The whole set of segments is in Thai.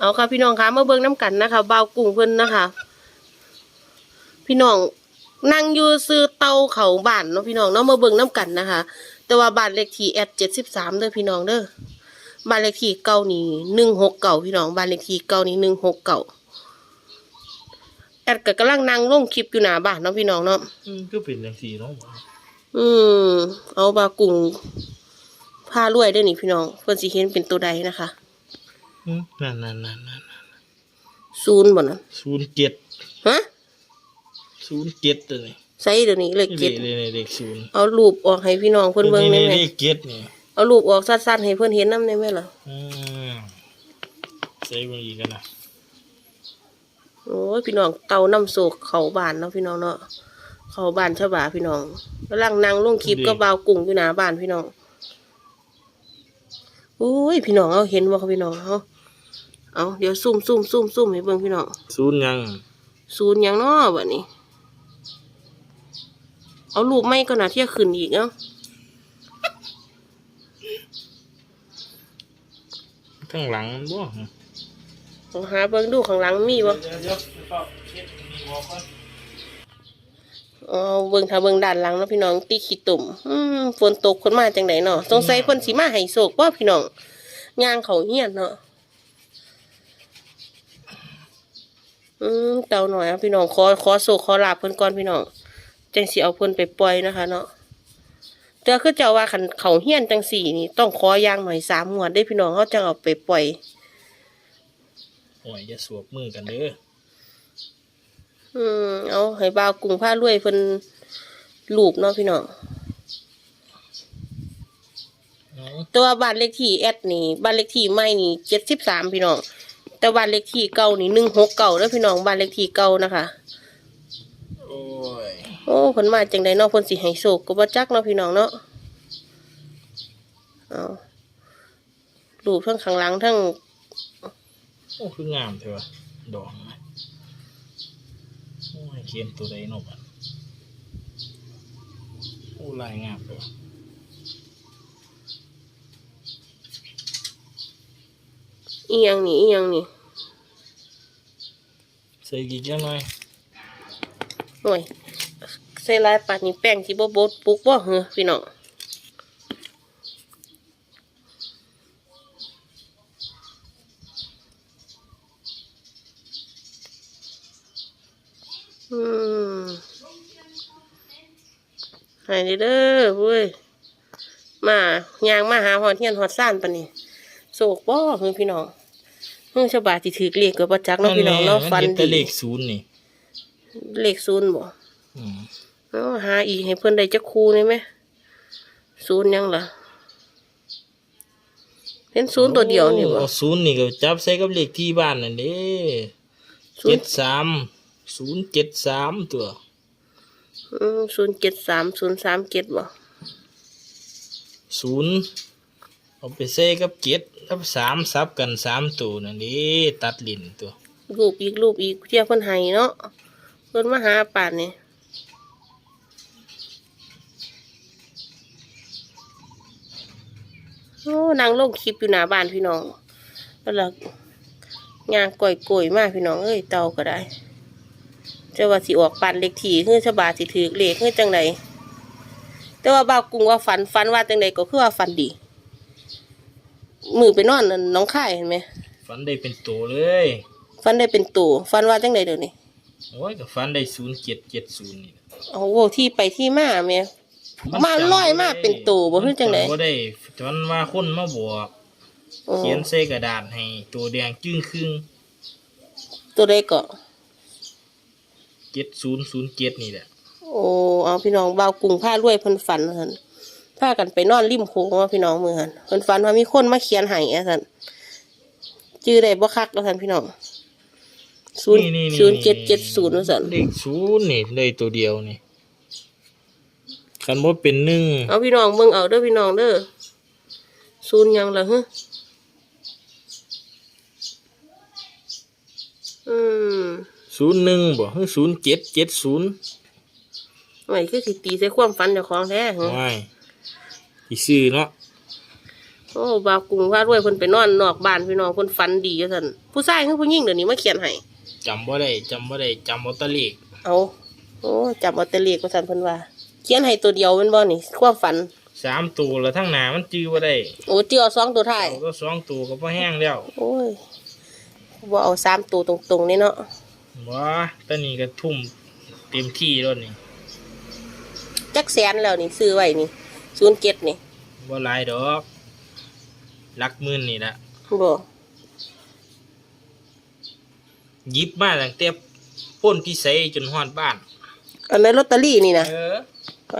เอาค่ะพี่น้องคะมาเบิ่งน้ำกันนะคะเบาวกุ้งเพิ่นนะคะ พี่น้องนั่งอยู่ซื้อเตาเขาบ้านเนาะพี่น้องเนาะมาเบิ่งน้ำกันนะคะ แต่ว่าบ้านเลขที่แอดเจ็ดสิบสามเด้อพี่น้องเด้อบ้านเลขที่เก้านี่หนึ่งหกเก่าพี่น้องบ้านเลขที่เก้านี่หนึ่งหกเก่าแอดก็กำลังนั่งลงคลิปอยู่หน้าบ้านเนาะพี่น้องเนาะอืมก็เป็นจังซี่เนาะอืม เอาบาวกุ้งพารวยได้อนี่พี่น้องเพิ่นสิเห็นเป็นตัวใดนะคะ อืมนั่นนั่นนั่นนั่นศูนย์บ่นั้นศูนย์เจ็ดฮะศูนย์เจ็ดตัวนี้ใส่เดี๋ยวนี้เลขเลเจ็ดขเลขเลขศูนย์เอารูปออกให้พี่น้องเพิ่นเบิ่งได้ไหมเลขเจ็ดนี่เอารูปออกสั้นๆให้เพิ่นเห็นนำได้ไหมล่ะอืมใส่เบิ่งอีกกันนะโอ้ยพี่น้องเตาน้ำโศกเขาบ้านเนาะพี่น้องเนาะเขาบ้านชาวบ้านพี่น้องกำลังนั่งลงคลิปก็บาวกุ้งอยู่หน้าบ้านพี่น้องโอ้ยพี่น้องเอาเห็นบ่ครับพี่น้องเอา เอาเดี๋ยวซุ่มซุ่มซุ่มซุ่มให้เบิ่งพี่น้องศูนย์ยังศูนย์หยังเนาะบัดนี้ เอารูปไม่ก็น่าที่จะขึ้นอีกเนาะข้างหลังบ่ลองหาเบิ่งดูข้างหลังมีบ่เดี๋ยวเดี๋ยวเช็ดนี่บอกก่อนเอาเบิ่งถ้าเบิ่งด้านหลังเนาะพี่น้องตีขี้ตุ่มอืมฝนตกคนมาจังไดเนาะสงสัยเพิ่นสิมาให้โศกว่าพี่น้องย่างเขาเฮียนเนาะ อืมเต่าหน่อยเอาพี่น้องขอขอโศกขอลาบเพิ่นก่อนพี่น้องจังสิเอาเพิ่นไปปล่อยนะคะ เนาะแต่คือเจ้าว่าคันเขาเฮียนจังสี่นี่ต้องขอย่างหน่อยสามงวดได้พี่น้องเขาจะเอาไปปล่อยโอ้ยอย่าสวบมือกันเด้ออืมเอาให้บ่าวกรุงผ้ารวยเพิ่นลูบเนาะพี่น้องเอาตัวบ้านเลขที่แอดนี่บ้านเลขที่ใหม่นี่เจ็ดสิบสามพี่น้อง แต่บ้านเลขที่เก่านี่หนึ่งหกเก่าแล้วพี่น้องบ้านเลขที่เก่านะคะ โอ้ยโอ้ผลมาจังใดเนาะเพิ่นสิให้โศกก็บ่จักเนาะพี่น้องเนาะเอาลูบทั้งข้างหลังทั้งโอ้คืองามเถอะวะดอกนะโอ้ยเขียนตัวใดเนกอะโอ้ลายงามเลยวะอีหยังนี่อีหยังนี่ ใส่กี่แก้วหน่อยหน่วยใส่ลายปาดนี่แป้งที่บ่บดปลุกบ่เหรอพี่น้องอืมให้เด้อเว้ยมายางมาหาหอดเทียนหอดซ่านปะนี่โศกบ่เฮ้ยพี่น้อง เฮ้ยชาวบ้านที่ถือเลขก็บ่จักเนาะพี่น้องเนาะฟันมัห็แต่ดีเลขศูนย์นี่ เลขศูนย์บ่อืมเอาหาอีกให้เพิ่นได้จักคูได้ไหมศูนย์หยังล่ะเห็นศูนย์ตัวเดียวนี่บ่โอ้ศูนย์นี่ก็จับใส่กับเลขที่บ้านนั่นเด้ศูเจ็นดย์สามศูนย์เจ็ดสามตัวอืมศูนย์เจ็ดสามศูนย์สามเจ็ดบ่ศูนย์ เอาไปใส่กับเจ็ดกับสามซับกันสามตัวนั่นเด้ตัดลิ้นตัวรูปอีกรูปอีกเที่ยเพิ่นให้เนาะเพิ่นมาหาป่านนี่โอ้นางลงคลิปอยู่หน้าบ้านพี่น้องแล้วล่ะยางก่อยโกยๆมากพี่น้องเอ้ยเตาก็ได้จะว่าสิออกปันเล็กทีเฮือฉบาสิถือเลขเฮือจังไดแต่ว่าบ่าวกุ้งว่าฝันฝันว่าจังไดก็คือว่าฝันดี มือไปนอนนั่นน้องค่ายเห็นไหมฟันได้เป็นตัวเลยฝันได้เป็นตัวฝันว่าจังไดเดี๋ยวนี้โอ้ยก็ฟันได้ศูนย์เจ็ดเจ็ดศูนย์นี่แหละโอ้โหที่ไปที่มาแม่มาลอยมาเป็นตัวบ่คือจังไดบ่ได้จนว่าคนมาบอกโอ้เขียนใส่กระดาษให้ตัวแดงจึ้งครึ่งตัวใดก็เจ็ดศูนย์ศูนย์เจ็ดนี่แหละ โอ้เอาพี่น้องบ่าวกุ้งผ้ารวยเพิ่นฝันหั่น พากันไปนอนริมโขงว่าพี่น้องมือหั่นเพิ่นฝันว่ามีคนมาเขียนให้อะซั่นชื่อได้บ่คักว่าซั่นพี่น้องศูนย์นี่ศูนย์เจ็ดเจ็ดศูนย์ว่าซั่นเลขศูนย์นี่ได้ตัวเดียวนี่คันบ่เป็นหนึ่งเอาพี่น้องเบิ่งเอาเด้อพี่น้องเด้อศูนย์หยังล่ะฮะอืมศูนย์หนึ่งบ่คือศูนย์เจ็ดเจ็ดศูนย์ไว้คือสิตีใส่ความฝันเจ้าของแท้หึไม่ ที่ซื้อเนาะโอ้บาวกุ้งว่ารวยเพิ่นไปนอนนอกบ้านพี่น้องเพิ่นฝันดีจังซั่นผู้ชายคือผู้หญิงเดี๋ยวนี้มาเขียนให้จำบ่ได้จำบ่ได้จำเอาแตะเลขเอาโอ้จับเอาแต่เลขว่าซั่นเพิ่นว่า เขียนให้ตัวเดียวแม่นบ่นี่ความฝัน สามตัวแล้วทั้งหนามันจื้อบ่ได้โอ้เจือสองตัวท้าย เอาก็สองตัวก็พอแห้งแล้วโอ้ยบ่เอาสามตัวตรงๆนี่เนาะว้าตอนนี้ก็ทุ่มเต็มที่แล้วนี่จักแสนแล้วนี่ซื้อไว้นี่ 07นี่บ่หลายดอกหลักหมื่นนี่ละบ่หยิบมาตั้งแต่พ้นที่ใสจนฮอดบ้าน อันนั้นลอตเตอรี่นี่นะเออป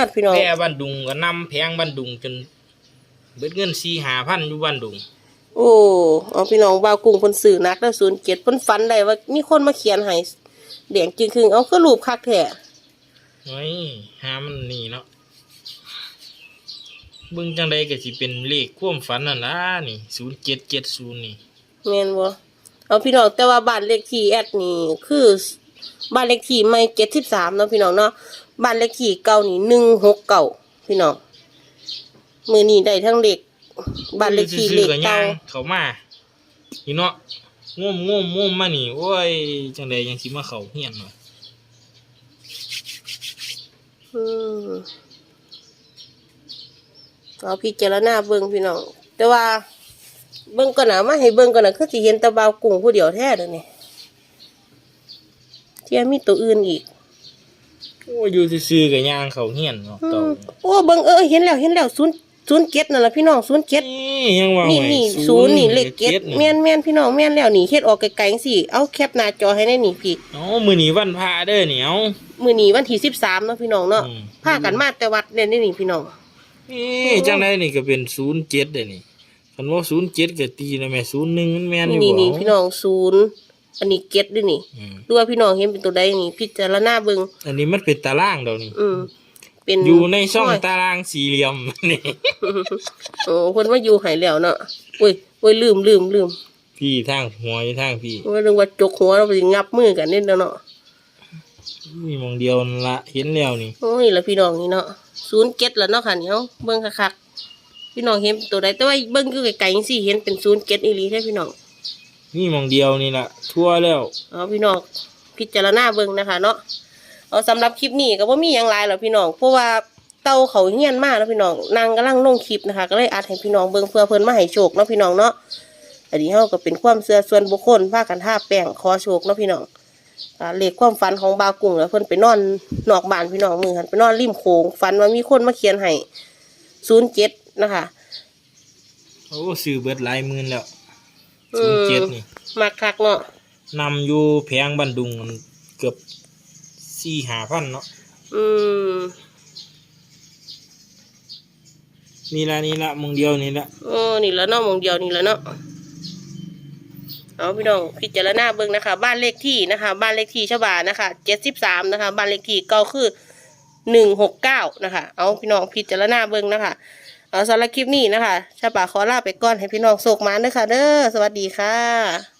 าดพี่น้องแพร่บ้านดุงก็นำแพงบ้านดุงจนเบิดเงินสี่หาพันอยู่บ้านดุงโอ้เอาพี่น้องบ่าวกุ้งเพิ่นซื้อนักแล้ว07เพิ่นฝันได้ว่ามีคนมาเขียนให้แดงจึงครึ่งเอาคือรูปคักแท้ไว้หามันนี่เนาะ เบิ่งจังใดก็สิเป็นเลขความฝันนั่นล่ะนี่ศูนย์เจ็ดเจ็ดศูนย์นี่แม่นบ่เอาพี่น้องแต่ว่าบ้านเลขที่แอดนี่คือบ้านเลขที่ไม่73เนาะพี่น้องเนาะบ้านเลขที่เก่านี่169พี่น้องมื้อนี้ได้ทั้งเลขบ้านเลขที่เลซื้อขๆก็เก่าย่างเข้ามานี่เนาะงมงมงมมานี่โอ้ยจังใดยังสิมาเข้าเฮียนเนาะอืม เอาพิจารณาเบิ่งพี่น้อง แต่ว่าเบิ่งก่อนนะมาให้เบิ่งก่อนนะคือสิเห็นแตะบาวกุ้งผู้เดียวแท้เด้อนี่เที่ยมีตัวอื่นอีก โอ้ยอยู่ซื่อๆก็ย่างเข้าเฮียนเนาะอืเต่ามโอ้เบิ่งเออเห็นแล้วเห็นแล้วศูนย์ศูนย์เจ็ดนั่นล่ะพี่น้องศูนย์เจ็ดนี่ยังว่านี่ไว้นี่ศูนย์นี่เลขเจ็ดนี่แม่นแม่นพี่น้องแม่นแล้วนี่เฮ็ดออกไกลๆจังซี่เอาแคปหน้าจอให้ได้นี่พี่ เอ้ามื้อนี้วันพระเด้อนี่เอ้ามื้อนี้วันที่13เนาะพี่น้องเนาะอืม พากันมาแต่วัดเนี่ยนี่นี่พี่น้อง นี่จังไดนี่ก็เป็นศูนย์เจ็ดเด้อนี่คันว่าศูนย์เจ็ดก็ตีนะแม่ศูนย์หนึ่งมันแม่นอยู่นี่บ่นี่พี่น้องศูนย์อันนี้เจ็ดด้วยนี่อืมดูว่าพี่น้องเห็นเป็นตัวใดนี่พิจารณาเบิ่งอันนี้มันเป็นตารางเดยวนี่ อืม เป็นอยู่ในช่องโยตารางสี่เหลี่ยมนี่ โอ้คนว่าอยู่ใหายแล้วเนาะอุ้ยอุ้ยลืมลืมลืมพี่ทางหัวอยู่ทางพี่ ว่าเรื่องว่าจกหัวเราไปงับมือกันนิดเดียวเนาะมีหมองเดียวนั่นละเห็นแล้วนี่ โอ้ยแล้วพี่น้องนี่เนาะ ศูนย์เจ็ดแล้วเนาะค่ะเนี่ยเบิ่งคักๆพี่น้องเห็นเป็นตัวใดแต่ว่าเบิ่งอยู่ไกลๆจังซี่เห็นเป็นศูนย์เจ็ดอีหลีแท้พี่น้องมีหมองเดียวนี่ละทั่วแล้วเอาพี่น้องพิจารณาเบิ่งนะคะ เนาะเอาสำหรับคลิปนี้ก็บ่มีหยังหลายหรอกพี่น้องเพราะว่าเต่าเขาเฮี้ยนมากแล้วพี่น้องนางกำลังลงคลิปนะคะ ก็เลยอัดให้พี่น้องเบิ่งเพื่อเพิ่นมาให้โชคเนาะพี่น้องเนาะอันนี้เฮาก็เป็นความเชื่อส่วนบุคคลพากันท่าแป้งขอโชคเนาะพี่น้อง อ่าเลขความฝันของบาวกุ้งแล้วเพิ่นไปนอนนอกบ้านพี่น้องมือหันไปนอนริมโขงฝันว่ามีคนมาเขียนให้07นะคะโอ้ซื้อเบิดหลายหมื่นแล้วอืศูนมย์เจ็ดนี่มักคักเนาะนำอยู่แพงบันดุงมันเกือบสี่หาพันเนาะอืมนี่ละนี่ละหมองเดียวนี่ละโอ้นี่แล้วเนาะหมองเดียวนี่แล้วเนาะ เอาพี่น้องพิจารณาเบิ่งนะคะ บ้านเลขที่นะคะ บ้านเลขที่ชบานะคะเจ็ดสิบสามนะคะ บ้านเลขที่เก่าคือหนึ่งหกเก้านะคะ เอาพี่น้องพิจารณาเบิ่งนะคะ เอาสำหรับคลิปนี้นะคะชาบาขอลาไปก่อนให้พี่น้องโศกมาเด้อค่ะ เด้อสวัสดีค่ะ